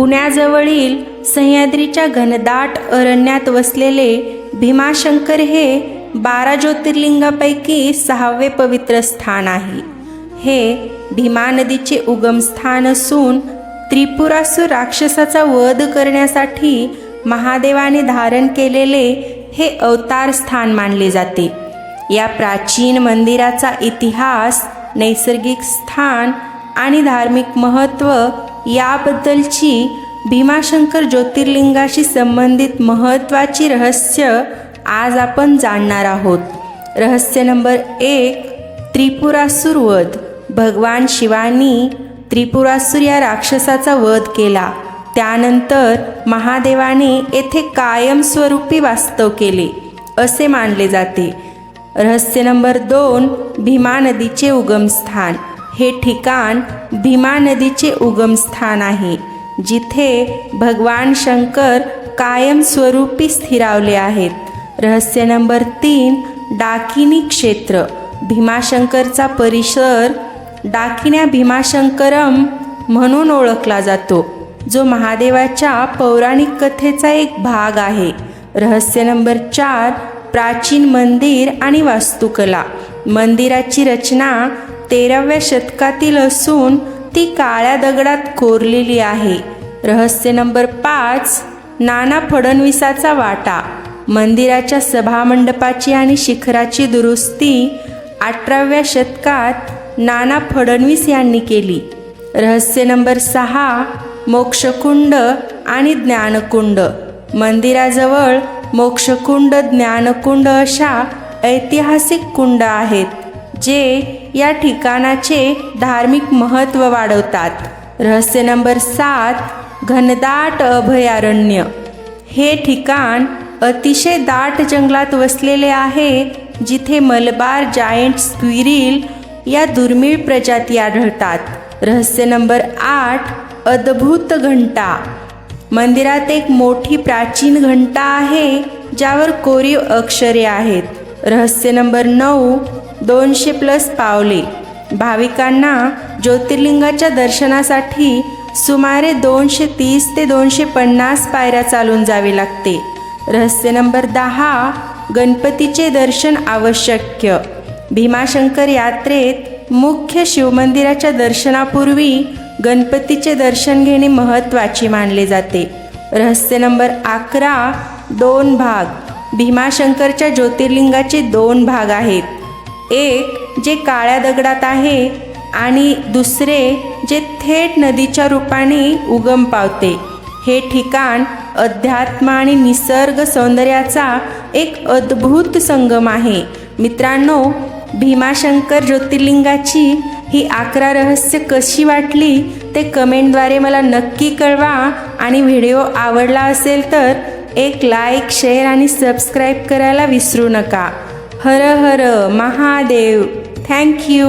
पुण्याजवळील सह्याद्रीच्या घनदाट अरण्यात वसलेले भीमाशंकर हे बारा ज्योतिर्लिंगापैकी सहावे पवित्र स्थान आहे. हे भीमा नदीचे उगमस्थान असून त्रिपुरासूर राक्षसाचा वध करण्यासाठी महादेवाने धारण केलेले हे अवतार स्थान मानले जाते. या प्राचीन मंदिराचा इतिहास नैसर्गिक स्थान आणि धार्मिक महत्त्व याबद्दलची भीमाशंकर ज्योतिर्लिंगाशी संबंधित महत्त्वाची रहस्य आज आपण जाणणार आहोत. रहस्य नंबर एक त्रिपुरासूर वध. भगवान शिवानी त्रिपुरासूर या राक्षसाचा वध केला. त्यानंतर महादेवाने येथे कायमस्वरूपी वास्तव केले असे मानले जाते. रहस्य नंबर दोन भीमा नदीचे उगमस्थान. हे ठिकाण भीमा नदीचे उगमस्थान आहे जिथे भगवान शंकर कायमस्वरूपी स्थिरावले आहेत. रहस्य नंबर तीन डाकिनी क्षेत्र. भीमाशंकरचा परिसर डाकिन्या भीमाशंकरम म्हणून ओळखला जातो जो महादेवाच्या पौराणिक कथेचा एक भाग आहे. रहस्य नंबर चार प्राचीन मंदिर आणि वास्तुकला. मंदिराची रचना तेराव्या शतकातील असून ती काळ्या दगडात कोरलेली आहे. रहस्य नंबर पाच नाना फडणवीसाचा वाटा. मंदिराच्या सभामंडपाची आणि शिखराची दुरुस्ती अठराव्या शतकात नाना फडणवीस यांनी केली. रहस्य नंबर सहा मोक्षकुंड आणि ज्ञानकुंड. मंदिराजवळ मोक्षकुंड ज्ञानकुंड अशा ऐतिहासिक कुंड आहेत. जे या ठिकाणाचे धार्मिक महत्त्व वाढवतात. रहस्य नंबर सात घनदाट अभयारण्य. हे ठिकाण अतिशय दाट जंगलात वसलेले आहे जिथे मलबार जायंट स्क्विरिल या दुर्मिळ प्रजाती आढळतात. रहस्य नंबर आठ अद्भुत घंटा. मंदिरात एक मोठी प्राचीन घंटा आहे ज्यावर कोरीव अक्षरे आहेत. रहस्य नंबर नऊ दोनशे प्लस पावले. भाविकांना ज्योतिर्लिंगाच्या दर्शनासाठी सुमारे दोनशे तीस ते दोनशे पन्नास पायऱ्या चालून जावे लागते. रहस्य नंबर दहा गणपतीचे दर्शन आवश्यक भीमाशंकर यात्रेत मुख्य शिवमंदिराच्या दर्शनापूर्वी गणपतीचे दर्शन घेणे महत्त्वाचे मानले जाते. रहस्य नंबर अकरा दोन भाग. भीमाशंकरच्या ज्योतिर्लिंगाचे दोन भाग आहेत. एक जे काळ्या दगडात आहे आणि दुसरे जे थेट नदीच्या रूपाने उगम पावते. हे ठिकाण अध्यात्म आणि निसर्ग सौंदर्याचा एक अद्भुत संगम आहे. मित्रांनो भीमाशंकर ज्योतिर्लिंगाची ही अकरा रहस्य कशी वाटली ते कमेंटद्वारे मला नक्की कळवा आणि व्हिडिओ आवडला असेल तर एक लाईक शेअर आणि सबस्क्राईब करायला विसरू नका. हर हर महादेव. थँक्यू